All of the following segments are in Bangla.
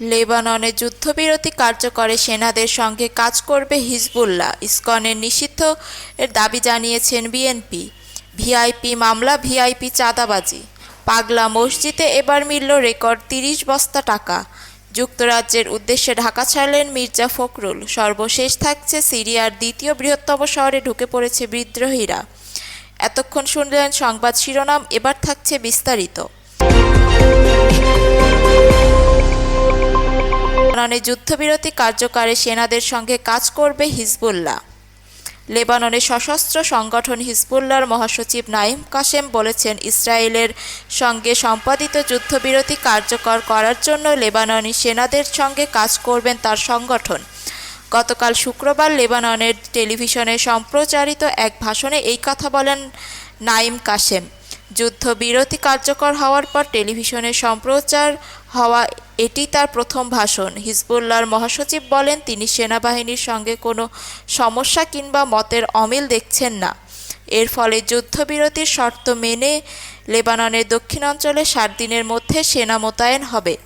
লেবাননে যুদ্ধবিরতি কার্যকরে সেনাদের সঙ্গে কাজ করবে হিজবুল্লাহ, ইস্কনের নিষিদ্ধ এর দাবি জানিয়েছেন বিএনপি। ভিআইপি মামলা, ভিআইপি চাঁদাবাজি। পাগলা মসজিদে এবার মিলল রেকর্ড তিরিশ বস্তা টাকা। যুক্তরাজ্যের উদ্দেশ্যে ঢাকা ছাড়লেন মির্জা ফখরুল। সর্বশেষ থাকছে সিরিয়ার দ্বিতীয় বৃহত্তম শহরে ঢুকে পড়েছে বিদ্রোহীরা। এতক্ষণ শুনলেন সংবাদ শিরোনাম, এবার থাকছে বিস্তারিত। লেবাননে যুদ্ধবিরতি কার্যকারে সেনাদের সঙ্গে কাজ করবে হিজবুল্লাহ। লেবাননের সশস্ত্র সংগঠন হিজবুল্লাহর মহাসচিব নাইম কাশেম বলেছেন, ইসরায়েলের সঙ্গে সম্পাদিত যুদ্ধবিরতি কার্যকর করার জন্য লেবাননি সেনাদের সঙ্গে কাজ করবেন তার সংগঠন। গতকাল শুক্রবার লেবাননের টেলিভিশনে সম্প্রচারিত এক ভাষণে এই কথা বলেন নাইম কাশেম যুদ্ধবিরতি কার্যকর হওয়ার পর টেলিভিশনে সম্প্রচার হওয়া এটি তার প্রথম ভাষণ। হিজবুল্লাহর মহাসচিব বলেন, তিনি সেনাবাহিনীর সঙ্গে কোনো সমস্যা কিংবা মতের অমিল দেখছেন না। এর ফলে যুদ্ধবিরতির শর্ত মেনে লেবাননের দক্ষিণাঞ্চলে সাত দিনের মধ্যে সেনা মোতায়েন হবে।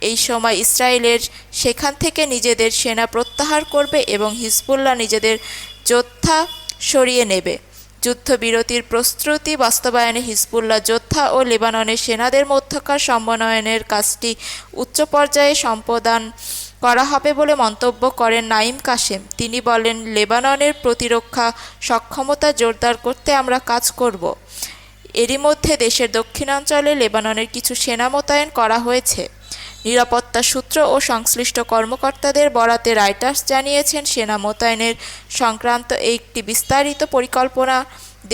এই সময় ইসরায়েলের সেখান থেকে নিজেদের সেনা প্রত্যাহার করবে এবং হিজবুল্লাহ নিজেদের যোদ্ধা সরিয়ে নেবে। যুদ্ধবিরতির প্রস্তুতি, বাস্তবায়নে হিজবুল্লাহ যোদ্ধা ও লেবাননের সেনাদের মধ্যকার সমন্বয়নের কাজটি উচ্চ পর্যায়ে সম্পাদন করা হবে বলে মন্তব্য করেন নাইম কাশেম। তিনি বলেন, লেবাননের প্রতিরক্ষা সক্ষমতা জোরদার করতে আমরা কাজ করব। এরই মধ্যে দেশের দক্ষিণাঞ্চলে লেবাননের কিছু সেনা মোতায়েন করা হয়েছে। নিরাপত্তা সূত্র ও সংশ্লিষ্ট কর্মকর্তাদের বরাতে রাইটার্স জানিয়েছেন, সেনা মোতায়েনের সংক্রান্ত একটি বিস্তারিত পরিকল্পনা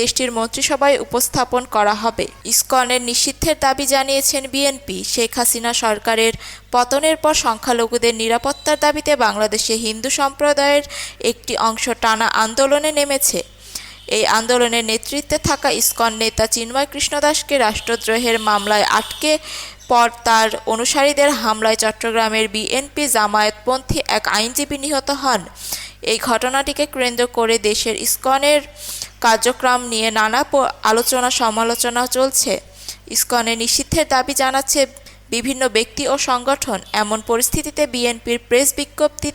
দেশটির মন্ত্রিসভায় উপস্থাপন করা হবে। ইসকনের নিষিদ্ধের দাবি জানিয়েছেন বিএনপি। শেখ হাসিনা সরকারের পতনের পর সংখ্যালঘুদের নিরাপত্তার দাবিতে বাংলাদেশে হিন্দু সম্প্রদায়ের একটি অংশ টানা আন্দোলনে নেমেছে। এই আন্দোলনের নেতৃত্বে থাকা ইসকন নেতা চিন্ময় কৃষ্ণদাসকে রাষ্ট্রদ্রোহের মামলায় আটকে পর তার অনুসারীদের হামলায় চট্টগ্রামের বিএনপি জামায়াতপন্থী এক আইনজীবী নিহত হন। এই ঘটনাটিকে কেন্দ্র করে দেশের ইস্কনের কার্যক্রম নিয়ে নানা আলোচনা সমালোচনা চলছে। ইসকনের নিষিদ্ধের দাবি জানাচ্ছে বিভিন্ন ব্যক্তি ও সংগঠন। এমন পরিস্থিতিতে বিএনপির প্রেস বিজ্ঞপ্তি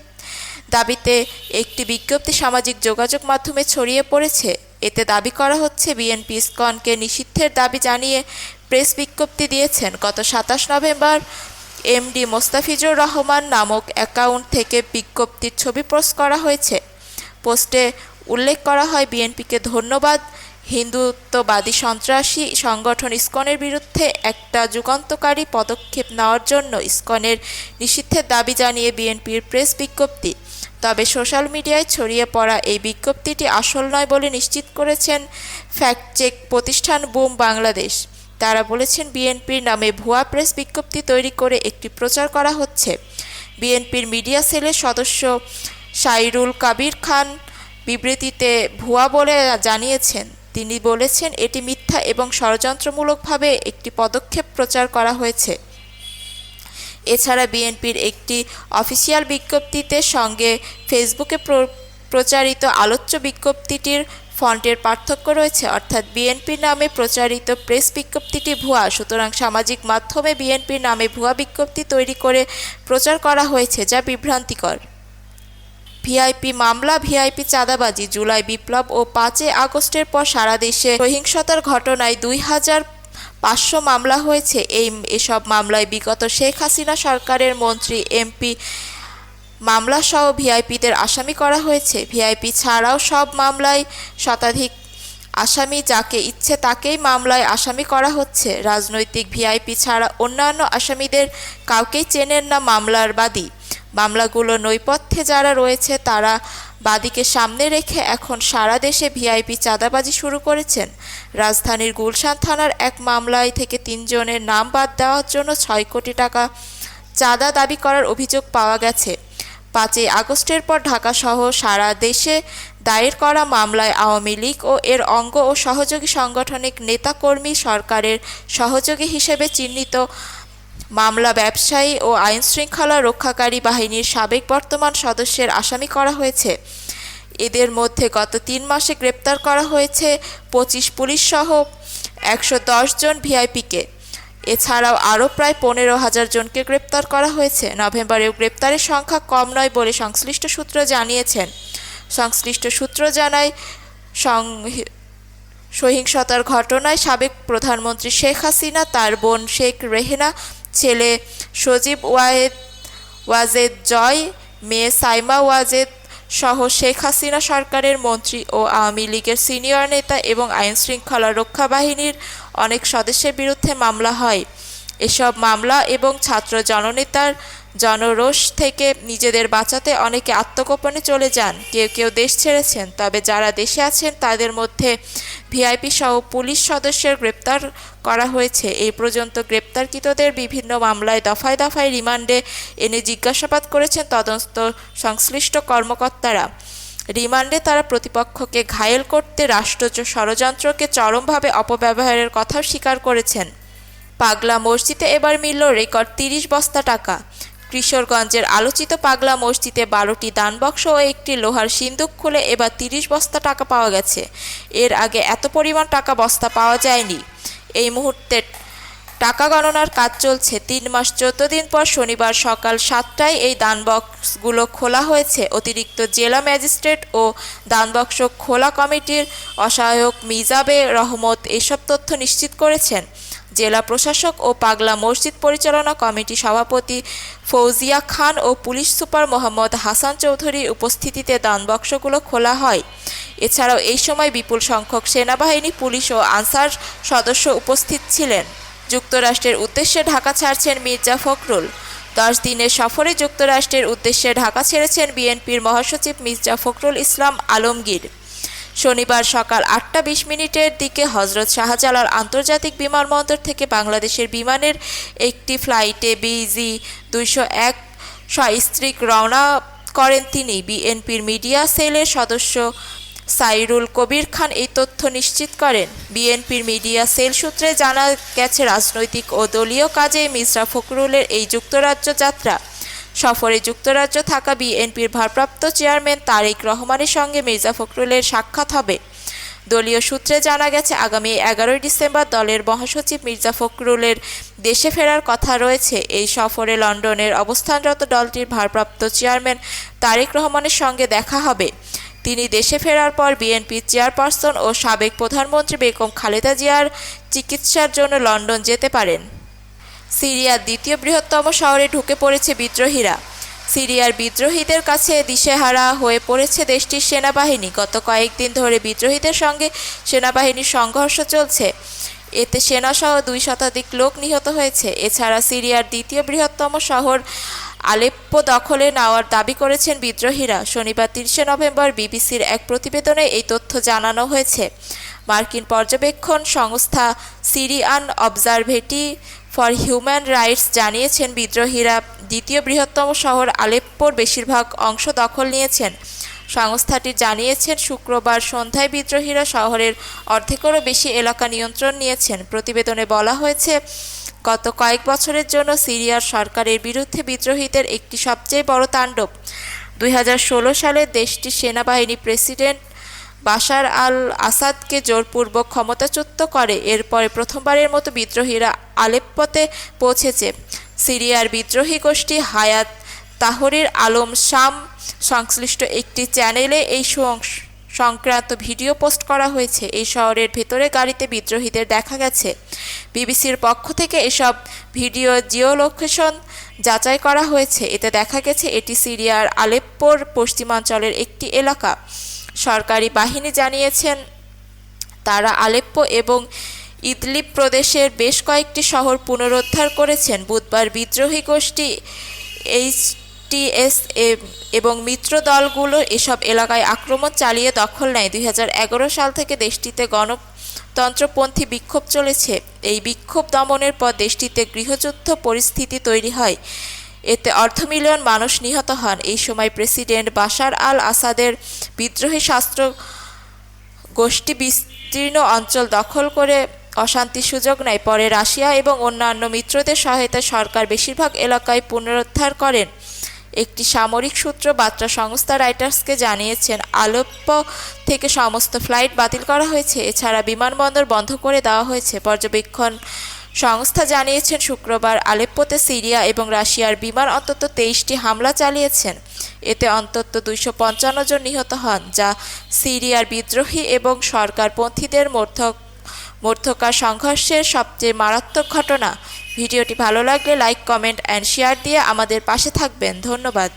দাবিতে একটি বিজ্ঞপ্তি সামাজিক যোগাযোগ মাধ্যমে ছড়িয়ে পড়েছে। এতে দাবি করা হচ্ছে, বিএনপি ইসকনকে নিষিদ্ধের দাবি জানিয়ে প্রেস বিজ্ঞপ্তি দিয়েছেন, গত সাতাশ নভেম্বর এমডি মোস্তাফিজুর রহমান নামক অ্যাকাউন্ট থেকে বিজ্ঞপ্তির ছবি পোস্ট করা হয়েছে। পোস্টে উল্লেখ করা হয়, বিএনপিকে ধন্যবাদ, হিন্দুত্ববাদী সন্ত্রাসী সংগঠন ইস্কনের বিরুদ্ধে একটা যুগান্তকারী পদক্ষেপ নেওয়ার জন্য ইস্কনের নিষিদ্ধের দাবি জানিয়ে বিএনপির প্রেস বিজ্ঞপ্তি। তবে সোশ্যাল মিডিয়ায় ছড়িয়ে পড়া এই বিজ্ঞপ্তিটি আসল নয় বলে নিশ্চিত করেছেন ফ্যাক্ট চেক প্রতিষ্ঠান বুম বাংলাদেশ। তারা বলেছেন, বিএনপির নামে ভুয়া প্রেস বিজ্ঞপ্তি তৈরি করে একটি প্রচার করা হচ্ছে। বিএনপির মিডিয়া সেলের সদস্য সাইরুল কাবির খান বিবৃতিতে ভুয়া বলে জানিয়েছেন, তিনি বলেছেন, এটি মিথ্যা এবং ষড়যন্ত্রমূলকভাবে একটি পদক্ষেপ প্রচার করা হয়েছে। এছাড়া বিএনপির একটি অফিসিয়াল বিজ্ঞপ্তিতে সঙ্গে ফেসবুকে প্র- প্রচারিত আলোচ্য বিজ্ঞপ্তিটির ফন্টের পার্থক্য রয়েছে, অর্থাৎ বিএনপির নামে প্রচারিত প্রেস বিজ্ঞপ্তিটি ভুয়া। সুতরাং সামাজিক মাধ্যমে বিএনপির নামে ভুয়া বিজ্ঞপ্তি তৈরি করে প্রচার করা হয়েছে যা বিভ্রান্তিকর। ভিআইপি মামলা ভিআইপি চাঁদাবাজি, জুলাই বিপ্লব ও পাঁচই আগস্টের পর সারা দেশে সহিংসতার ঘটনায় দুই হাজার পাঁচশো মামলা হয়েছে। এই, এসব মামলায় বিগত শেখ হাসিনা সরকারের মন্ত্রী এমপি মামলাসহ ভিআইপিদের আসামি করা হয়েছে। ভিআইপি ছাড়াও সব মামলায় শতাধিক আসামি যাকে ইচ্ছে তাকেই মামলায় আসামি করা হচ্ছে। রাজনৈতিক ভিআইপি ছাড়া অন্যান্য আসামিদের কাউকেই চেনেন না মামলার বাদী। মামলাগুলো নৈপথ্যে যারা রয়েছে, তারা বাদীকে সামনে রেখে এখন সারা দেশে ভিআইপি চাঁদাবাজি শুরু করেছেন। রাজধানীর গুলশান থানার এক মামলায় থেকে তিনজনের নাম বাদ দেওয়ার জন্য ছয় কোটি টাকা চাঁদা দাবি করার অভিযোগ পাওয়া গেছে। পাঁচই আগস্টের পর ঢাকাসহ সারা দেশে দায়ের করা মামলায় আওয়ামী লীগ ও এর অঙ্গ ও সহযোগী সাংগঠনিক নেতাকর্মী সরকারের সহযোগী হিসেবে চিহ্নিত। মামলা ব্যবসায়ী ও আইনশৃঙ্খলা রক্ষাকারী বাহিনীর সাবেক বর্তমান সদস্যের আসামি করা হয়েছে। এদের মধ্যে গত তিন মাসে গ্রেপ্তার করা হয়েছে পঁচিশ পুলিশ সহ একশো জন ভিআইপিকে। এছাড়াও আরও প্রায় পনেরো হাজার জনকে গ্রেপ্তার করা হয়েছে। নভেম্বরেও গ্রেপ্তারের সংখ্যা কম নয় বলে সংশ্লিষ্ট সূত্র জানিয়েছেন। সংশ্লিষ্ট সূত্র জানায় সং- সহিংসতার ঘটনায় সাবেক প্রধানমন্ত্রী শেখ হাসিনা, তার বোন শেখ রেহেনা, ছেলে সজীব ওয়াহেদ ওয়াজেদ জয়, মেয়ে সাইমা ওয়াজেদ সহ শেখ হাসিনা সরকারের মন্ত্রী ও আওয়ামী লীগের সিনিয়র নেতা এবং আইনশৃঙ্খলা রক্ষা বাহিনীর অনেক সদস্যের বিরুদ্ধে মামলা হয়। এসব মামলা এবং ছাত্র জননেতার জনরোষ থেকে নিজেদের বাঁচাতে অনেকে আত্মগোপনে চলে যান। কেউ কেউ দেশ ছেড়েছেন, তবে যারা দেশে আছেন তাদের মধ্যে ভিআইপি সহ পুলিশ সদস্যের গ্রেপ্তার করা হয়েছে। এই পর্যন্ত গ্রেপ্তারকৃতদের বিভিন্ন মামলায় দফায় দফায় রিমান্ডে এনে জিজ্ঞাসাবাদ করেছেন তদন্ত সংশ্লিষ্ট কর্মকর্তারা। রিমান্ডে তারা প্রতিপক্ষকে ঘায়েল করতে রাষ্ট্রজ, ষড়যন্ত্রকে চরমভাবে অপব্যবহারের কথাও স্বীকার করেছেন। পাগলা মসজিদে এবার মিলল রেকর্ড তিরিশ বস্তা টাকা। কিশোরগঞ্জের আলোচিত পাগলা মসজিদে বারোটি দানবক্স ও একটি লোহার সিন্দুক খুলে এবার তিরিশ বস্তা টাকা পাওয়া গেছে। এর আগে এত পরিমাণ টাকা বস্তা পাওয়া যায়নি। এই মুহূর্তে টাকা গণনার কাজ চলছে। তিন মাস চোদ্দ দিন পর শনিবার সকাল সাতটায় এই দানবক্সগুলো খোলা হয়েছে। অতিরিক্ত জেলা ম্যাজিস্ট্রেট ও দানবক্স খোলা কমিটির অসহায়ক মিজাবে রহমত এসব তথ্য নিশ্চিত করেছেন। জেলা প্রশাসক ও পাগলা মসজিদ পরিচালনা কমিটি সভাপতি ফৌজিয়া খান ও পুলিশ সুপার মোহাম্মদ হাসান চৌধুরীর উপস্থিতিতে দানবক্সগুলো খোলা হয়। এছাড়াও এই সময় বিপুল সংখ্যক সেনাবাহিনী, পুলিশ ও আনসার সদস্য উপস্থিত ছিলেন। যুক্তরাষ্ট্রের উদ্দেশ্যে ঢাকা ছাড়ছেন মির্জা ফখরুল। দশ দিনের সফরে যুক্তরাষ্ট্রের উদ্দেশ্যে ঢাকা ছেড়েছেন বিএনপির মহাসচিব মির্জা ফখরুল ইসলাম আলমগীর। শনিবার সকাল আটটা বিশ মিনিটের দিকে হজরত শাহজালাল আন্তর্জাতিক বিমানবন্দর থেকে বাংলাদেশের বিমানের একটি ফ্লাইটে বিজি দুইশো এক সস্ত্রীক রওনা করেন তিনি। বিএনপির মিডিয়া সেলের সদস্য সাইরুল কবির খান এই তথ্য নিশ্চিত করেন। বিএনপির মিডিয়া সেল সূত্রে জানা গেছে, রাজনৈতিক ও দলীয় কাজে মির্জা ফখরুলের এই যুক্তরাজ্য যাত্রা। সফরে যুক্তরাজ্য থাকা বিএনপির ভারপ্রাপ্ত চেয়ারম্যান তারেক রহমানের সঙ্গে মির্জা ফখরুলের সাক্ষাৎ হবে। দলীয় সূত্রে জানা গেছে, আগামী এগারোই ডিসেম্বর দলের মহাসচিব মির্জা ফখরুলের দেশে ফেরার কথা রয়েছে। এই সফরে লন্ডনের অবস্থানরত দলটির ভারপ্রাপ্ত চেয়ারম্যান তারেক রহমানের সঙ্গে দেখা হবে। তিনি দেশে ফেরার পর বিএনপির চেয়ারপারসন ও সাবেক প্রধানমন্ত্রী বেগম খালেদা জিয়ার চিকিৎসার জন্য লন্ডন যেতে পারেন। সিরিয়ার দ্বিতীয় বৃহত্তম শহরে ঢুকে পড়েছে বিদ্রোহীরা। সিরিয়ার বিদ্রোহীদের কাছে দিশেহারা হয়ে পড়েছে দেশটির সেনাবাহিনী। গত কয়েকদিন ধরে বিদ্রোহীদের সঙ্গে সেনাবাহিনীর সংঘর্ষ চলছে। এতে সেনাসহ দুই শতাধিক লোক নিহত হয়েছে। এছাড়া সিরিয়ার দ্বিতীয় বৃহত্তম শহর আলেপ্পো দখলে নেওয়ার দাবি করেছেন বিদ্রোহীরা। শনিবার তিরিশে নভেম্বর বিবিসির এক প্রতিবেদনে এই তথ্য জানানো হয়েছে। মার্কিন পর্যবেক্ষণ সংস্থা Syrian observatory for human rights জানিয়েছেন, বিদ্রোহীরা দ্বিতীয় বৃহত্তম শহর আলেপ্পোর বেশিরভাগ অংশ দখল নিয়েছেন। সংস্থাটি জানিয়েছেন, শুক্রবার সন্ধ্যায় বিদ্রোহীরা শহরের অর্ধেকেরও বেশি এলাকা নিয়ন্ত্রণ নিয়েছেন। প্রতিবেদনে বলা হয়েছে গত কয়েক বছরের জন্য সিরিয়ার সরকারের বিরুদ্ধে বিদ্রোহীদের একটি সবচেয়ে বড় তাণ্ডব। দুই হাজার ষোলো সালে দেশটির সেনাবাহিনী প্রেসিডেন্ট বাশার আল আসাদকে জোরপূর্বক ক্ষমতাচ্যুত করে। এরপরে প্রথমবারের মতো বিদ্রোহীরা আলেপ্পোতে পৌঁছেছে। সিরিয়ার বিদ্রোহী গোষ্ঠী হায়াত তাহরির আলম শাম সংশ্লিষ্ট একটি চ্যানেলে এই সংক্রান্ত ভিডিও পোস্ট করা হয়েছে। এই শহরের ভেতরে গাড়িতে বিদ্রোহীদের দেখা গেছে। বিবিসির পক্ষ থেকে এসব ভিডিও জিও লোকেশন যাচাই করা হয়েছে। এতে দেখা গেছে, এটি সিরিয়ার আলেপ্পোর পশ্চিমাঞ্চলের একটি এলাকা। সরকারি বাহিনী জানিয়েছেন, তারা আলেপ্পো এবং ইদলিপ প্রদেশের বেশ কয়েকটি শহর পুনরুদ্ধার করেছেন। বুধবার বিদ্রোহী গোষ্ঠী এইচটিএস এবং মিত্র দলগুলো এসব এলাকায় আক্রমণ চালিয়ে দখল নেয়। দুই হাজার এগারো সাল থেকে দেশটিতে গণতন্ত্রপন্থী বিক্ষোভ চলেছে। এই বিক্ষোভ দমনের পর দেশটিতে গৃহযুদ্ধ পরিস্থিতি তৈরি হয়। এতে অর্ধ মিলিয়ন মানুষ নিহত হন। এই সময় প্রেসিডেন্ট বাশার আল আসাদের বিদ্রোহী শাস্ত্র গোষ্ঠী বিস্তীর্ণ অঞ্চল দখল করে অশান্তির সুযোগ নেয়। পরে রাশিয়া এবং অন্যান্য মিত্রদের সহায়তায় সরকার বেশিরভাগ এলাকায় পুনরুদ্ধার করেন। একটি সামরিক সূত্র বার্তা সংস্থা রাইটার্সকে জানিয়েছেন, আলেপ্প থেকে সমস্ত ফ্লাইট বাতিল করা হয়েছে। এছাড়া বিমানবন্দর বন্ধ করে দেওয়া হয়েছে। পর্যবেক্ষণ সংস্থা জানিয়েছেন, শুক্রবার আলেপ্পোতে সিরিয়া এবং রাশিয়ার বিমান অন্তত তেইশটি হামলা চালিয়েছেন। এতে অন্তত দুইশো পঞ্চান্ন জন নিহত হন, যা সিরিয়ার বিদ্রোহী এবং সরকারপন্থীদের মধ্য মধ্যকার সংঘর্ষের সবচেয়ে মারাত্মক ঘটনা। ভিডিওটি ভালো লাগলে লাইক কমেন্ট অ্যান্ড শেয়ার দিয়ে আমাদের পাশে থাকবেন। ধন্যবাদ।